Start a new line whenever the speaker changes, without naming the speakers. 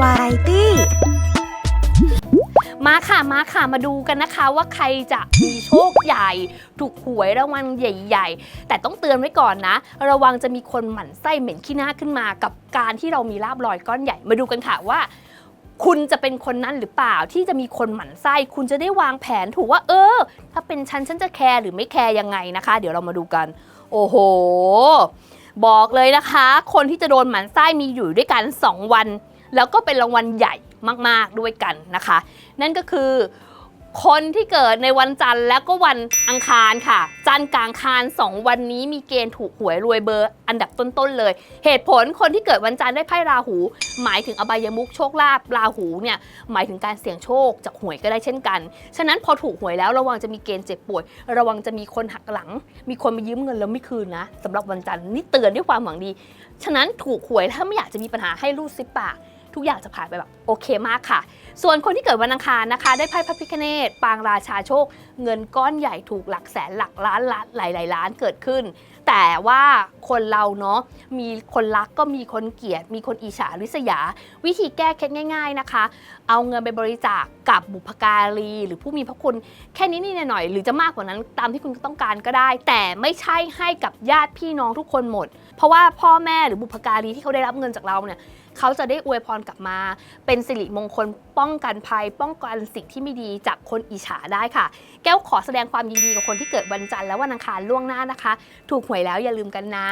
วาไรตี้
มาค่ะมาค่ะมาดูกันนะคะว่าใครจะมีโชคใหญ่ ถูกหวยรางวัลใหญ่ ๆ แต่ต้องเตือนไว้ก่อนนะ ระวังจะมีคนหมั่นไส้เหม็นขี้หน้าขึ้นมากับการที่เรามีลาบลอยก้อนใหญ่ มาดูกันค่ะว่า คุณจะเป็นคนนั้นหรือเปล่าที่จะมีคนหมั่นไส้ คุณจะได้วางแผนถูกว่า เออ ถ้าเป็นฉันฉันจะแคร์หรือไม่แคร์ยังไงนะคะ เดี๋ยวเรามาดูกัน โอ้โห บอกเลยนะคะ คนที่จะโดนหมั่นไส้มีอยู่ด้วยกัน 2 วัน แล้วก็เป็นรางวัลใหญ่มากๆด้วยกันนะคะ นั่นก็คือคนที่เกิดในวันจันทร์และก็วันอังคารค่ะ จันทร์กลางคารสองวันนี้มีเกณฑ์ถูกหวยรวยเบอร์อันดับต้นๆเลย เหตุผลคนที่เกิดวันจันทร์ได้ไพ่ราหู หมายถึงอบายมุกโชคลาภราหูเนี่ยหมายถึงการเสี่ยงโชคจากหวยก็ได้เช่นกัน ฉะนั้นพอถูกหวยแล้วระวังจะมีเกณฑ์เจ็บป่วย ระวังจะมีคนหักหลัง มีคนมายืมเงินแล้วไม่คืนนะสำหรับวันจันทร์นี่เตือนด้วยความหวังดี ฉะนั้นถูกหวยถ้าไม่อยากจะมีปัญหาให้รูดซิปปาก ทุกอย่างจะผ่านไปแบบโอเคมากค่ะ ส่วนคนที่เกิดวันอังคารนะคะ ได้ไพ่พระพิคเนตปางราชาโชค เงินก้อนใหญ่ถูกหลักแสนหลักล้านล้านหลายๆล้านเกิดขึ้น แต่ว่าคนเราเนาะมีคนรักก็มีคนเกลียด มีคนอิจฉาริษยา วิธีแก้เคล็ดง่าย ๆนะคะ เอาเงินไปบริจาคกับบุพการี หรือผู้มีพระคุณแค่นี้นี่หน่อยหรือจะมากกว่านั้นตามที่คุณต้องการก็ได้ แต่ไม่ใช่ให้กับญาติพี่น้องทุกคนหมด เพราะว่าพ่อแม่หรือบุพการีที่เขาได้รับเงินจากเราเนี่ย เขาจะได้อวยพรกลับมา เป็นสิริมงคลป้องกันภัย ป้องกันสิ่งที่ไม่ดีจากคนอิจฉาได้ค่ะ แก้วขอแสดงความยินดีกับคนที่เกิดวันจันทร์และวันอังคารล่วงหน้านะคะ ถูกหวยแล้วอย่าลืมกันนะ